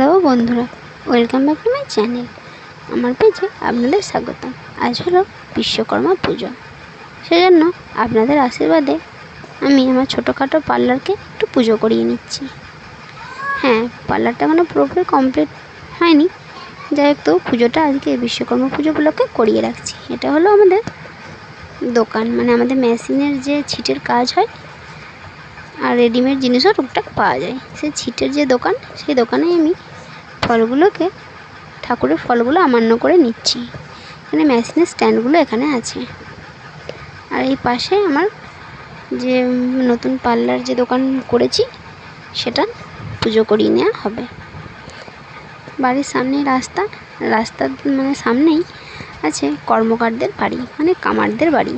Hello বন্ধুরা, welcome back to my channel. আমার পেজে আপনাদের স্বাগতম। আজ হলো বিশ্বকর্মা পুজো। সেজন্য আপনাদের আশীর্বাদে আমি আমার ছোটোখাটো পার্লারকে একটু পুজো করিয়ে নিচ্ছি। হ্যাঁ পার্লারটা এখনও পুরোপুরি কমপ্লিট হয়নি। যাই হোক, তো পুজোটা আজকে বিশ্বকর্মা পুজো করিয়ে রাখছি। এটা হলো আমাদের দোকান মানে আমাদের মেশিনের যে ছিটের কাজ হয় আর রেডিমেড জিনিসও টুকটাক পাওয়া যায়। সেই ছিটের যে দোকান, সেই দোকানেই আমি ফলগুলোকে, ঠাকুরের ফলগুলো আমান্য করে নিচ্ছি। এখানে মেশিনের স্ট্যান্ডগুলো এখানে আছে। আর এই পাশে আমার যে নতুন পার্লার যে দোকান করেছি, সেটা পুজো করিয়ে নেওয়া হবে। বাড়ির সামনেই রাস্তা, রাস্তার মানে সামনেই আছে কর্মকারদের বাড়ি মানে কামারদের বাড়ি।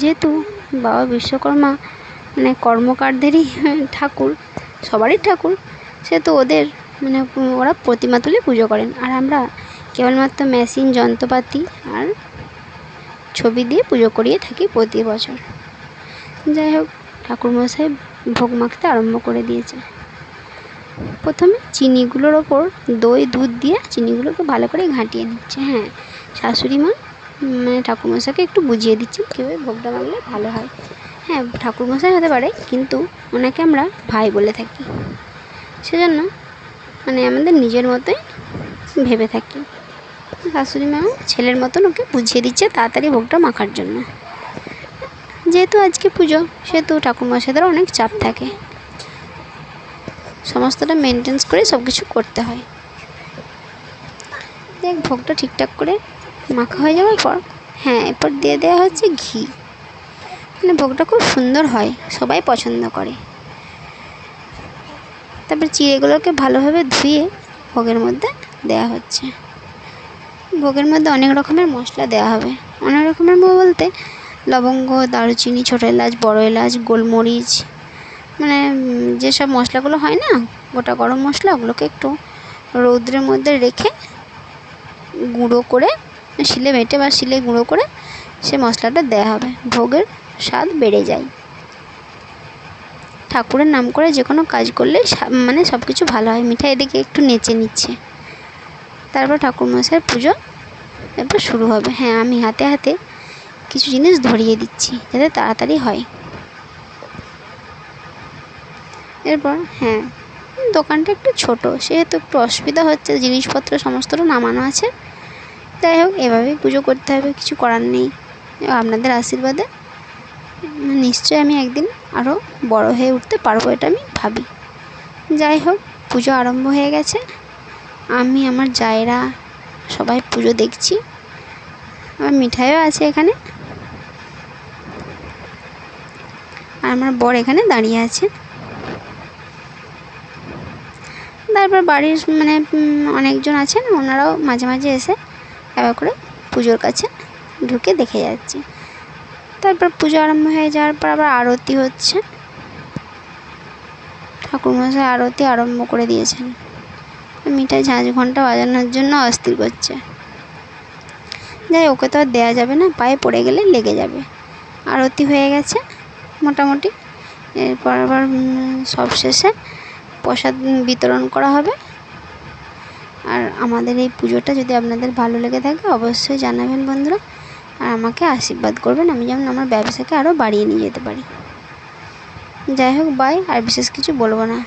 যেহেতু বাবা বিশ্বকর্মা মানে কর্মকারদেরই ঠাকুর, সবারই ঠাকুর, সেহেতু ওদের মানে ওরা প্রতিমা তুলে পুজো করেন। আর আমরা কেবলমাত্র মেশিন, যন্ত্রপাতি আর ছবি দিয়ে পুজো করিয়ে থাকি প্রতি বছর। যাই হোক, ঠাকুরমশাই ভোগ মাখতে আরম্ভ করে দিয়েছে। প্রথমে চিনিগুলোর ওপর দই, দুধ দিয়ে চিনিগুলোকে ভালো করে ঘাঁটিয়ে নিচ্ছে। হ্যাঁ শাশুড়ি মা মানে ঠাকুরমশাইকে একটু বুঝিয়ে দিচ্ছেন কীভাবে ভোগটা মাখলে ভালো হয়। হ্যাঁ ঠাকুরমশাই হতে পারে, কিন্তু ওনাকে আমরা ভাই বলে থাকি। সেজন্য মানে আমাদের নিজের মতোই ভেবে থাকি। শাশুড়ি মাও ছেলের মতন ওকে বুঝিয়ে দিচ্ছে তাড়াতাড়ি ভোগটা মাখার জন্য। যেহেতু আজকে পুজো, সেহেতু ঠাকুরমশাইদেরও অনেক চাপ থাকে। সমস্তটা মেনটেন্স করে সব কিছু করতে হয়। দেখ, ভোগটা ঠিকঠাক করে মাখা হয়ে যাওয়ার পর হ্যাঁ এরপর দিয়ে দেওয়া হচ্ছে ঘি। মানে ভোগটা খুব সুন্দর হয়, সবাই পছন্দ করে। তারপর চিড়েগুলোকে ভালোভাবে ধুয়ে ভোগের মধ্যে দেওয়া হচ্ছে। ভোগের মধ্যে অনেক রকমের মশলা দেওয়া হবে। অনেক রকমের বলতে লবঙ্গ, দারুচিনি, ছোটো এলাচ, বড়ো এলাচ, গোলমরিচ মানে যেসব মশলাগুলো হয় না, গোটা গরম মশলা, ওগুলোকে একটু রৌদ্রের মধ্যে রেখে গুঁড়ো করে, শিলে বেটে বা শিলে গুঁড়ো করে সে মশলাটা দেওয়া হবে। ভোগের স্বাদ বেড়ে যায়। ঠাকুরের নাম করে যে কোনো কাজ করলে মানে সব কিছু ভালো হয়। মিঠাই এদিকে একটু নেচে নিচ্ছে। তারপর ঠাকুরমশাইয়ের পুজো এরপর শুরু হবে। হ্যাঁ আমি হাতে হাতে কিছু জিনিস ধরিয়ে দিচ্ছি যাতে তাড়াতাড়ি হয়। এরপর হ্যাঁ দোকানটা একটু ছোট। সেহেতু একটু অসুবিধা হচ্ছে, জিনিসপত্র সমস্তটা নামানো আছে। যাই হোক, এভাবেই পুজো করতে হবে, কিছু করার নেই। আপনাদের আশীর্বাদে। নিশ্চয়ই আমি একদিন আরও বড় হয়ে উঠতে পারব এটা আমি ভাবি। যাই হোক, পুজো আরম্ভ হয়ে গেছে। আমি, আমার জায়রা সবাই পুজো দেখছি। আমার মিঠাইও আছে এখানে। আর আমার বর এখানে দাঁড়িয়ে আছে। তারপর বাড়ির মানে অনেকজন আছেন, ওনারাও মাঝে মাঝে এসে একবার করে পুজোর কাছে ঢুকে দেখে যাচ্ছে। তারপর পুজো আরম্ভ হয়ে যাওয়ার পর আবার আরতি হচ্ছে। ঠাকুরমশাই আরতি আরম্ভ করে দিয়েছেন। মিঠাই ঝাঁঝ ঘণ্টা বাজানোর জন্য অস্থির করছে। যাই ওকে তো আর দেওয়া যাবে না, পায়ে পড়ে গেলে লেগে যাবে। আরতি হয়ে গেছে মোটামুটি। এরপর আবার সব শেষে প্রসাদ বিতরণ করা হবে। আর আমাদের এই পুজোটা যদি আপনাদের ভালো লেগে থাকে, অবশ্যই জানাবেন বন্ধুরা। আর আমাকে আশীর্বাদ করবেন, আমি যেমন আমার ব্যবসাকে আরও বাড়িয়ে নিয়ে যেতে পারি। যাই হোক বাই আর বিশেষ কিছু বলব না।